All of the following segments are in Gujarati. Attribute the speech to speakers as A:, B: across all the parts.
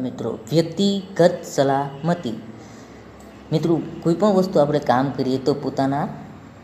A: મિત્રો. વ્યક્તિગત સલામતી. મિત્રો, કોઈ પણ વસ્તુ આપણે કામ કરીએ તો પોતાના,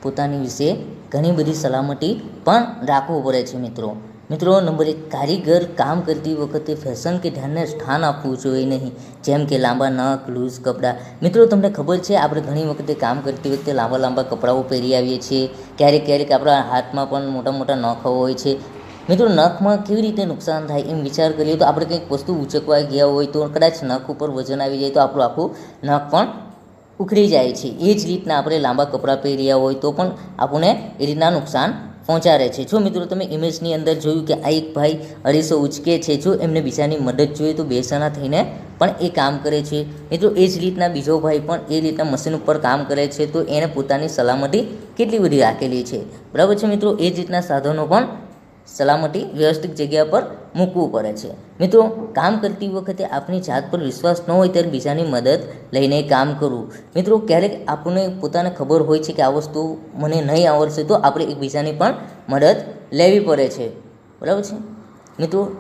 A: પોતાની વિશે ઘણી બધી સલામતી પણ રાખવું પડે છે મિત્રો. મિત્રો, નંબર એક, કારીગર કામ કરતી વખતે ફેશન કે ધ્યાનને સ્થાન આપવું જોઈએ નહીં. જેમ કે લાંબા નખ લૂઝ કપડાં. મિત્રો, તમને ખબર છે, આપણે ઘણી વખતે કામ કરતી વખતે લાંબા લાંબા કપડાઓ પહેરી આવીએ છીએ. ક્યારેક ક્યારેક આપણા હાથમાં પણ મોટા મોટા નખો હોય છે. મિત્રો, નખમાં કેવી રીતે નુકસાન થાય એમ વિચાર કરીએ તો આપણે કંઈક વસ્તુ ઉચકવા ગયા હોય તો કદાચ નખ ઉપર વજન આવી જાય તો આપણું આખું નખ પણ ઉખડી જાય છે. એ જ રીતના આપણે લાંબા કપડાં પહેર્યા હોય તો પણ આપણને એ રીતના નુકસાન પહોંચાડે છે. જો મિત્રો, તમે ઇમેજની અંદર જોયું કે આ એક ભાઈ અઢીસો ઉચકે છે, જો એમને બીજાની મદદ જોઈએ તો બેસાના થઈને પણ એ કામ કરે છે. મિત્રો, એ જ રીતના બીજો ભાઈ પણ એ રીતના મશીન ઉપર કામ કરે છે તો એણે પોતાની સલામતી કેટલી બધી રાખેલી છે. બરાબર છે મિત્રો? એ જ રીતના સાધનો પણ સલામતી વ્યવસ્થિત જગ્યા પર મૂકવું પડે છે. મિત્રો, કામ કરતી વખતે આપણી જાત પર વિશ્વાસ ન હોય ત્યારે બીજાની મદદ લઈને કામ કરવું. મિત્રો, ક્યારેક આપણને પોતાને ખબર હોય છે કે આ વસ્તુ મને નહીં આવડશે તો આપણે એકબીજાની પણ મદદ લેવી પડે છે. બરાબર છે? મિત્રો,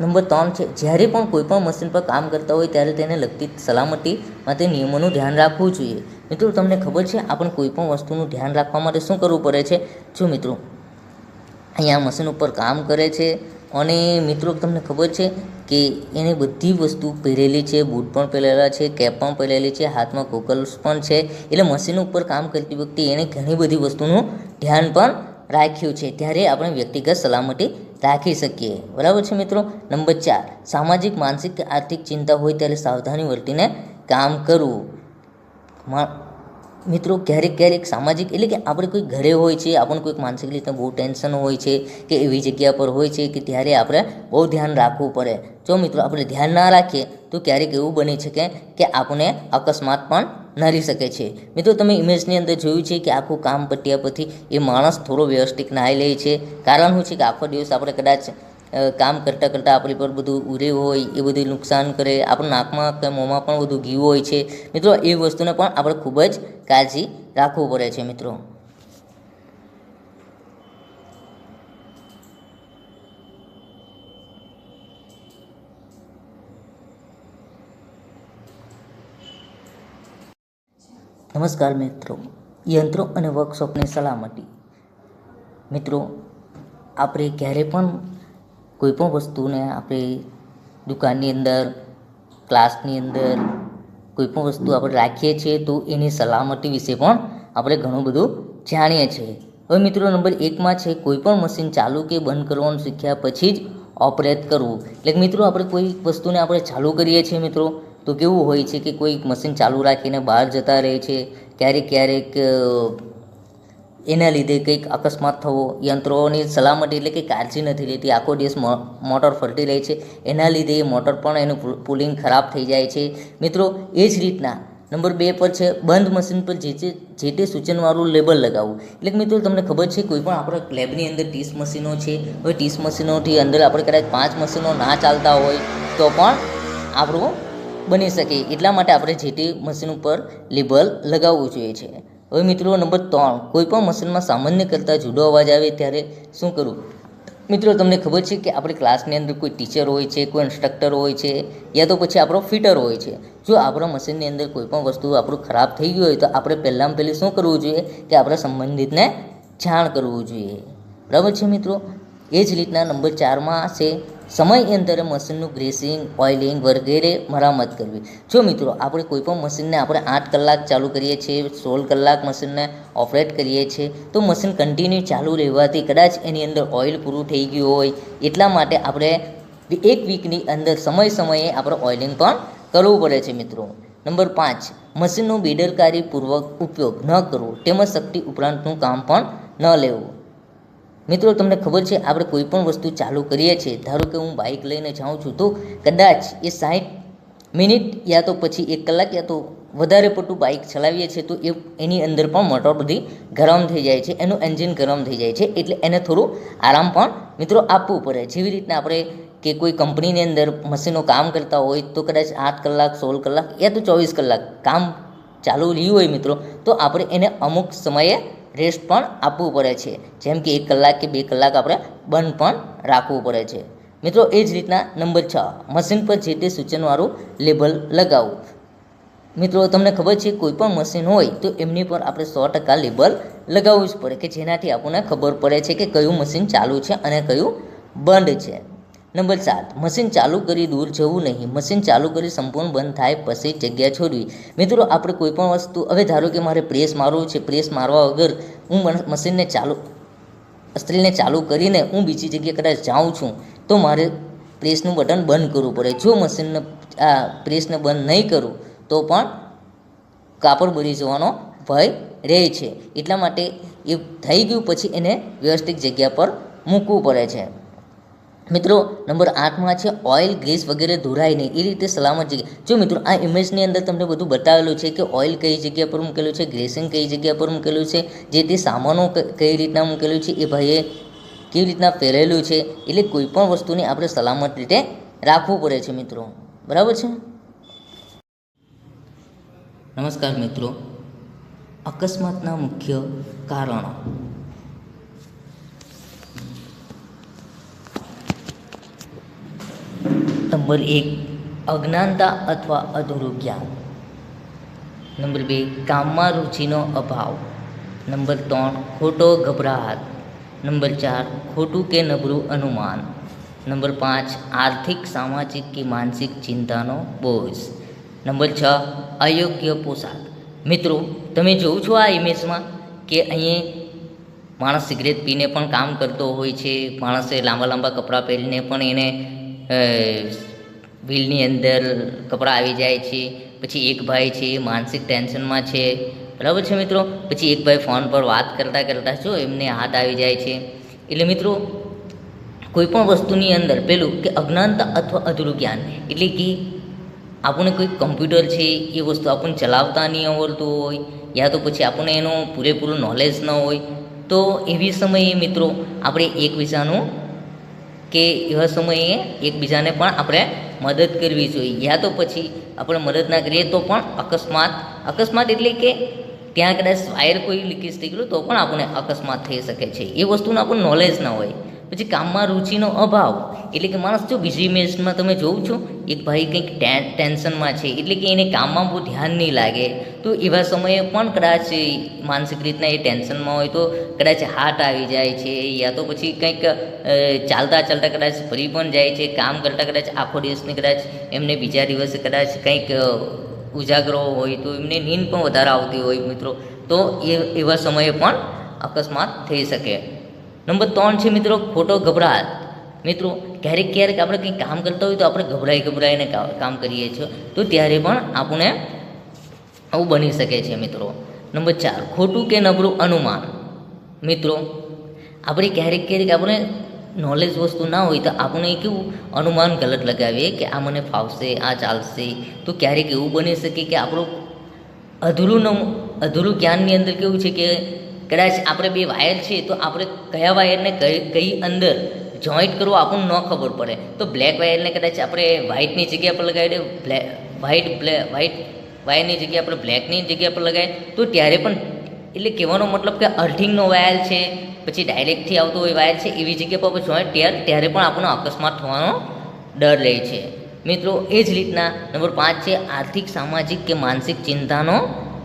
A: નંબર ત્રણ છે, જ્યારે પણ કોઈ પણ મશીન પર કામ કરતા હોય ત્યારે તેને લગતી સલામતી માટે નિયમોનું ધ્યાન રાખવું જોઈએ. મિત્રો, તમને ખબર છે, આપણે કોઈ પણ વસ્તુનું ધ્યાન રાખવા માટે શું કરવું પડે છે? જો મિત્રો અહીંયા મશીન ઉપર કામ કરે છે. અને મિત્રો, તમને ખબર છે કે એને બધી વસ્તુ પહેરેલી છે, બૂટ પણ પહેરેલા છે, કેપ પણ પહેરેલી છે, હાથમાં ગોગલ્સ પણ છે. એટલે મશીન ઉપર કામ કરતી વખતે એણે ઘણી બધી વસ્તુનું ધ્યાન પણ રાખ્યું છે. ત્યારે આપણે વ્યક્તિગત સલામતી રાખી શકીએ. બરાબર છે મિત્રો? નંબર ચાર, સામાજિક, માનસિક, આર્થિક ચિંતા હોય ત્યારે સાવધાની વર્તીને કામ કરવું. મિત્રો ક્યારેક ક્યારેક સામાજિક એટલે કે આપણે કોઈ ઘરે હોય છે, આપણને કોઈક માનસિક રીતે બહુ ટેન્શન હોય છે કે એવી જગ્યા પર હોય છે કે ત્યારે આપણે બહુ ધ્યાન રાખવું પડે. જો મિત્રો આપણે ધ્યાન ના રાખીએ તો ક્યારેક એવું બની શકે કે આપણને અકસ્માત પણ નડી શકે છે. મિત્રો તમે ઇમેજની અંદર જોયું છે કે આખું કામ પટ્યા પછી એ માણસ થોડો વ્યવસ્થિત નાહી લે છે. કારણ શું છે કે આખો દિવસ આપણે કદાચ કામ કરતાં કરતાં આપણી પર બધું ઉરે હોય, એ બધું નુકસાન કરે, આપણા નાકમાં કે મોંમાં પણ બધું ઘી હોય છે. મિત્રો, એ વસ્તુને પણ આપણે ખૂબ જ કાળજી રાખવું પડે છે, મિત્રો. નમસ્કાર, મિત્રો. યંત્રો અને વર્કશોપની સલામતી. મિત્રો, આપણે ક્યારે પણ કોઈ પણ વસ્તુને આપણે દુકાનની અંદર, ક્લાસની અંદર કોઈ પણ વસ્તુ આપણે રાખીએ છીએ તો એની સલામતી વિશે પણ આપણે ઘણું બધું જાણીએ છીએ. હવે મિત્રો નંબર એકમાં છે કોઈ પણ મશીન ચાલુ કે બંધ કરવાનું શીખ્યા પછી જ ઓપરેટ કરવું. એટલે મિત્રો આપણે કોઈ વસ્તુને આપણે ચાલુ કરીએ છીએ મિત્રો, તો કેવું હોય છે કે કોઈ મશીન ચાલુ રાખીને બહાર જતા રહે છે, ક્યારેક ક્યારેક એના લીધે કંઈક અકસ્માત થવો, યંત્રોની સલામતી એટલે કે કાળજી નથી લેતી. આખો દિવસ મોટર ફરતી રહે છે. એના લીધે એ મોટર પણ એનું પુલિંગ ખરાબ થઈ જાય છે. મિત્રો, એ જ રીતના નંબર બે પર છે, બંધ મશીન પર જે જે તે સૂચનવાળું લેબલ લગાવવું. એટલે કે મિત્રો, તમને ખબર છે, કોઈ પણ આપણા લેબની અંદર ટીસ મશીનો છે. હવે ટીસ મશીનોથી અંદર આપણે કદાચ પાંચ મશીનો ના ચાલતા હોય તો પણ આપણું બની શકે. એટલા માટે આપણે જે તે મશીન ઉપર લેબલ લગાવવું જોઈએ છે. હવે મિત્રો નંબર ત્રણ કોઈપણ મશીનમાં સામાન્ય કરતાં જુદો અવાજ આવે ત્યારે શું કરવું? મિત્રો, તમને ખબર છે કે આપણે ક્લાસની અંદર કોઈ ટીચર હોય છે, કોઈ ઇન્સ્ટ્રક્ટર હોય છે, યા તો પછી આપણો ફિટર હોય છે. જો આપણા મશીનની અંદર કોઈ પણ વસ્તુ આપણું ખરાબ થઈ ગયું હોય તો આપણે પહેલાં પહેલી શું કરવું જોઈએ? કે આપણા સંબંધિતને જાણ કરવું જોઈએ. બરાબર છે મિત્રો? એ જ રીતના નંબર ચારમાં છે સમયાંતરે મશીનનું ગ્રેસિંગ ઓઇલિંગ વગેરે મરામત કરવી. જો મિત્રો, આપણે કોઈપણ મશીનને આપણે આઠ કલાક ચાલુ કરીએ છીએ, સોળ કલાક મશીનને ઓપરેટ કરીએ છીએ, તો મશીન કન્ટિન્યુ ચાલુ રહેવાથી કદાચ એની અંદર ઓઇલ પૂરું થઈ ગયું હોય. એટલા માટે આપણે એક વીકની અંદર સમય સમયે આપણે ઓઇલિંગ પણ કરવું પડે છે મિત્રો. નંબર પાંચ, મશીનનો બેદરકારીપૂર્વક ઉપયોગ ન કરવો. તેમજ શક્તિ ઉપરાંતનું કામ પણ ન લેવું. મિત્રો, તમને ખબર છે, આપણે કોઈ પણ વસ્તુ ચાલુ કરીએ છીએ, ધારો કે હું બાઇક લઈને જાઉં છું, તો કદાચ એ સાઠ મિનિટ યા તો પછી એક કલાક યા તો વધારે પડતું બાઇક ચલાવીએ છીએ, તો એ એની અંદર પણ મોટર બધી ગરમ થઈ જાય છે, એનું એન્જિન ગરમ થઈ જાય છે, એટલે એને થોડું આરામ પણ, મિત્રો, આપવું પડે. જેવી રીતના આપણે કે કોઈ કંપનીની અંદર મશીનો કામ કરતા હોય, તો કદાચ આઠ કલાક, સોળ કલાક યા તો ચોવીસ કલાક કામ ચાલુ રહ્યું હોય, મિત્રો, તો આપણે એને અમુક સમયે રેસ્ટ પણ આપવું પડે છે. જેમ કે એક કલાક કે બે કલાક આપણે બંધ પણ રાખવું પડે છે. મિત્રો, એ જ રીતના નંબર છ મશીન પર જે તે સૂચનવાળું લેબલ લગાવવું. મિત્રો, તમને ખબર છે, કોઈ પણ મશીન હોય તો એમની પર આપણે સો ટકા લેબલ લગાવવું જ પડે, કે જેનાથી આપણને ખબર પડે છે કે કયું મશીન ચાલુ છે અને કયું બંધ છે. નંબર સાત, મશીન ચાલુ કરી દૂર જવું નહીં. મશીન ચાલુ કરી સંપૂર્ણ બંધ થાય પછી જગ્યા છોડવી. મિત્રો, આપણે કોઈ પણ વસ્તુ, હવે ધારો કે મારે પ્રેસ મારવું છે, પ્રેસ મારવા વગર હું મશીનને ચાલુ, સ્ત્રીને ચાલુ કરીને હું બીજી જગ્યાએ કદાચ જાઉં છું, તો મારે પ્રેસનું બટન બંધ કરવું પડે. જો મશીનને, આ પ્રેસને બંધ નહીં કરું, તો પણ કાપડ બળી જવાનો ભય રહે છે. એટલા માટે એ થઈ ગયું પછી એને વ્યવસ્થિત જગ્યા પર મૂકવું પડે છે. મિત્રો, નંબર આઠમાં છે ઓઇલ ગ્રીસ વગેરે ધોરાય નહીં. એ રીતે સલામત જગ્યા. જો મિત્રો, આ ઇમેજની અંદર તમને બધું બતાવેલું છે કે ઓઇલ કઈ જગ્યા પર મૂકેલું છે ગ્રેસિંગ કઈ જગ્યા પર મૂકેલું છે, જે તે સામાનો કઈ રીતના મૂકેલું છે, એ ભાઈએ કેવી રીતના પહેરેલું છે, એટલે કોઈ પણ વસ્તુને આપણે સલામત રીતે રાખવું પડે છે મિત્રો. બરાબર છે? નમસ્કાર મિત્રો. અકસ્માતના મુખ્ય કારણો. નંબર એક, અજ્ઞાનતા અથવા અધૂરું જ્ઞાન. નંબર બે, કામમાં રુચિનો અભાવ. નંબર ત્રણ, ખોટો ગભરાટ. નંબર ચાર, ખોટું કે નબળું અનુમાન. નંબર પાંચ, આર્થિક, સામાજિક કે માનસિક ચિંતાનો બોજ. નંબર છ, અયોગ્ય પોશાક. મિત્રો, તમે જોઉં છો આ ઇમેજમાં કે અહીં માણસ સિગરેટ પીને પણ કામ કરતો હોય છે, માણસે લાંબા લાંબા કપડાં પહેરીને પણ એને વ્હીલની અંદર કપડાં આવી જાય છે, પછી એક ભાઈ છે માનસિક ટેન્શનમાં છે. બરાબર છે મિત્રો? પછી એક ભાઈ ફોન પર વાત કરતાં કરતાં જો એમને હાથ આવી જાય છે. એટલે મિત્રો કોઈપણ વસ્તુની અંદર પેલું કે અજ્ઞાનતા અથવા અધૂરું જ્ઞાન, એટલે કે આપણને કોઈ કમ્પ્યુટર છે, એ વસ્તુ આપણને ચલાવતા નહીં આવડતું હોય, યા તો પછી આપણને એનું પૂરેપૂરું નોલેજ ન હોય, તો એવી સમયે મિત્રો, આપણે એકબીજાનું કે એવા સમયે એકબીજાને પણ આપણે મદદ કરવી જોઈએ. યા તો પછી આપણે મદદ ના કરીએ તો પણ અકસ્માત. અકસ્માત એટલે કે ત્યાં કદાચ વાયર કોઈ લીકેજ થઈ ગયું તો પણ આપણને અકસ્માત થઈ શકે છે. એ વસ્તુનું આપણને નોલેજ ના હોય. પછી કામમાં રુચિનો અભાવ, એટલે કે માણસ જો બીજી ઇમેજમાં તમે જોઉં છો, એક ભાઈ કંઈક ટેન- ટેન્શનમાં છે, એટલે કે એને કામમાં બહુ ધ્યાન નહીં લાગે, તો એવા સમયે પણ કદાચ માનસિક રીતના એ ટેન્શનમાં હોય તો કદાચ હાર્ટ આવી જાય છે, યા તો પછી કંઈક ચાલતા ચાલતા કદાચ ફરી પણ જાય છે, કામ કરતાં કદાચ આખો દિવસની કદાચ એમને બીજા દિવસે કદાચ કંઈક ઉજાગરો હોય તો એમને નીંદ પણ વધારે આવતી હોય મિત્રો, તો એ, એવા સમયે પણ અકસ્માત થઈ શકે. નંબર ત્રણ છે મિત્રો, ખોટો ગભરાટ. મિત્રો, ક્યારેક ક્યારેક આપણે કંઈક કામ કરતા હોય તો આપણે ગભરાઈ ગભરાઈને કામ કરીએ છીએ. તો ત્યારે પણ આપણે આવું બની શકે છે મિત્રો. નંબર ચાર, ખોટું કે નબળું અનુમાન. મિત્રો, આપણે ક્યારેક ક્યારેક આપણે નોલેજ વસ્તુ ના હોય તો આપણે કેવું અનુમાન ગલત લગાવીએ કે આ મને ફાવશે, આ ચાલશે. તો ક્યારેક એવું બની શકે કે આપણું અધૂરું નમ, અધૂરું જ્ઞાનની અંદર કેવું છે કે કદાચ આપણે બે વાયર છે તો આપણે કયા વાયરને કઈ કઈ અંદર જોઈન્ટ કરવો આપણને ન ખબર પડે. તો બ્લેક વાયરને કદાચ આપણે વ્હાઇટની જગ્યા પર લગાવી દે બ્લેક વ્હાઇટ બ્લે વ્હાઇટ વાયરની જગ્યા આપણે બ્લેકની જગ્યા પર લગાવીએ, તો ત્યારે પણ એટલે કહેવાનો મતલબ કે અર્થિંગનો વાયર છે, પછી ડાયરેક્ટથી આવતો હોય વાયર છે, એવી જગ્યા પર આપણે જોઈન્ટ ત્યારે ત્યારે પણ આપણને અકસ્માત થવાનો ડર રહે છે. મિત્રો, એ જ રીતના નંબર પાંચ છે આર્થિક, સામાજિક કે માનસિક ચિંતાનો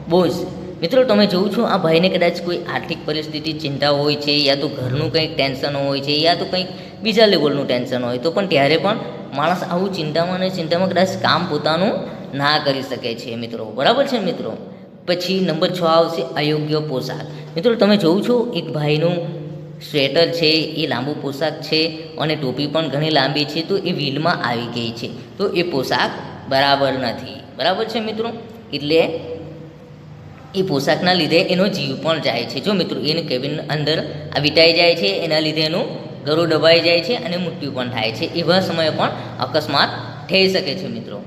A: બોજ. મિત્રો, તમે જોઉં છો, આ ભાઈને કદાચ કોઈ આર્થિક પરિસ્થિતિ, ચિંતા હોય છે, યા તો ઘરનું કંઈક ટેન્શન હોય છે, યા તો કંઈક બીજા લેવલનું ટેન્શન હોય, તો પણ ત્યારે પણ માણસ આવું ચિંતામાં અને ચિંતામાં કદાચ કામ પોતાનું ના કરી શકે છે, મિત્રો. બરાબર છે, મિત્રો? પછી નંબર છ આવશે અયોગ્ય પોશાક. મિત્રો, તમે જોઉં છો, એક ભાઈનું સ્વેટર છે, એ લાંબુ પોશાક છે અને ટોપી પણ ઘણી લાંબી છે, તો એ વ્હીલમાં આવી ગઈ છે. તો એ પોશાક બરાબર નથી. બરાબર છે, મિત્રો? એટલે એ પોશાકના લીધે એનો જીવ પણ જાય છે. જો મિત્રો એને કેબિન અંદર આ વિટાઈ જાય છે એના લીધે એનું ગળું દબાઈ જાય છે અને મૃત્યુ પણ થાય છે. એવા સમયે પણ અકસ્માત થઈ શકે છે મિત્રો.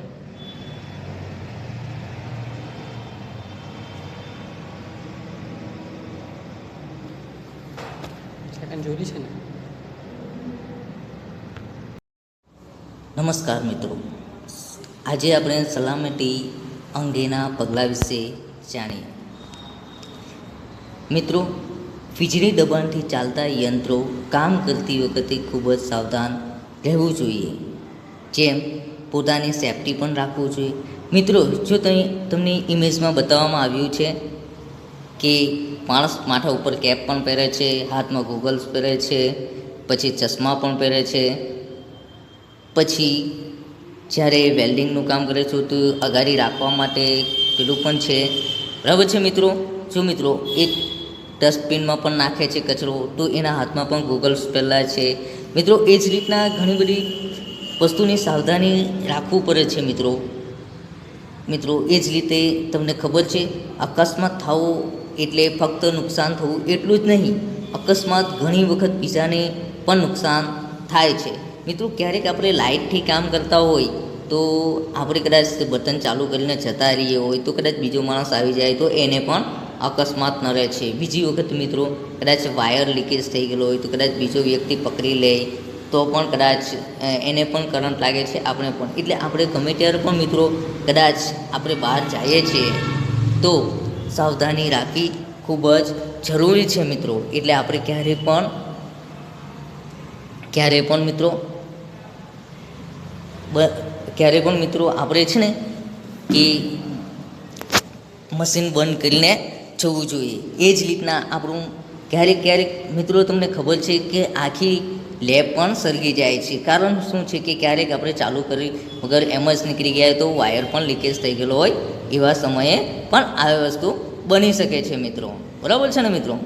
A: નમસ્કાર મિત્રો. આજે આપણે સલામતી અંગેના પગલાં વિશે જાણીએ મિત્રો, વીજળી દબાણથી ચાલતા યંત્રો કામ કરતી વખતે ખૂબ જ સાવધાન રહેવું જોઈએ. જેમ પોતાની સેફટી પણ રાખવું જોઈએ. મિત્રો, જો તમે તમને ઇમેજમાં બતાવવામાં આવ્યું છે કે માણસ માથા ઉપર કેપ પણ પહેરે છે, હાથમાં ગોગલ્સ પહેરે છે, પછી ચશ્મા પણ પહેરે છે. પછી જ્યારે વેલ્ડિંગનું કામ કરે છે, તો અગાડી રાખવા માટે પેલું પણ છે. બરાબર છે મિત્રો? જો મિત્રો, એક ડસ્ટબિનમાં પણ નાખે છે કચરો, તો એના હાથમાં પણ ગૂગલ્સ પહેલાં છે. મિત્રો, એ જ રીતના ઘણી બધી વસ્તુની સાવધાની રાખવું પડે છે મિત્રો. મિત્રો, એ જ રીતે તમને ખબર છે, અકસ્માત થવો એટલે ફક્ત નુકસાન થવું એટલું જ નહીં, અકસ્માત ઘણી વખત બીજાને પણ નુકસાન થાય છે. મિત્રો, ક્યારેક આપણે લાઇટથી કામ કરતા હોય તો આપણે કદાચ બટન ચાલુ કરીને જતા રહીએ હોય તો કદાચ બીજો માણસ આવી જાય તો એને પણ અકસ્માત ન રહે છે. બીજી વખત મિત્રો કદાચ વાયર લીકેજ થઈ ગયેલો હોય તો કદાચ બીજો વ્યક્તિ પકડી લે તો પણ કદાચ એને પણ કરંટ લાગે છે આપણે પણ. એટલે આપણે ગમે ત્યારે પણ મિત્રો કદાચ આપણે બહાર જઈએ છીએ તો સાવધાની રાખવી ખૂબ જ જરૂરી છે મિત્રો. એટલે આપણે ક્યારેય પણ ક્યારેય પણ મિત્રો ક્યારેય પણ મિત્રો આપણે છે ને કે મશીન બંધ કરીને જવું જોઈએ. એ જ રીતના આપણું ક્યારેક ક્યારેક મિત્રો તમને ખબર છે કે આખી લેબ પણ સળગી જાય છે. કારણ શું છે કે ક્યારેક આપણે ચાલુ કરી વગર એમ જ નીકળી ગયા તો વાયર પણ લીકેજ થઈ ગયેલો હોય એવા સમયે પણ આ વસ્તુ બની શકે છે મિત્રો. બરાબર છે ને મિત્રો?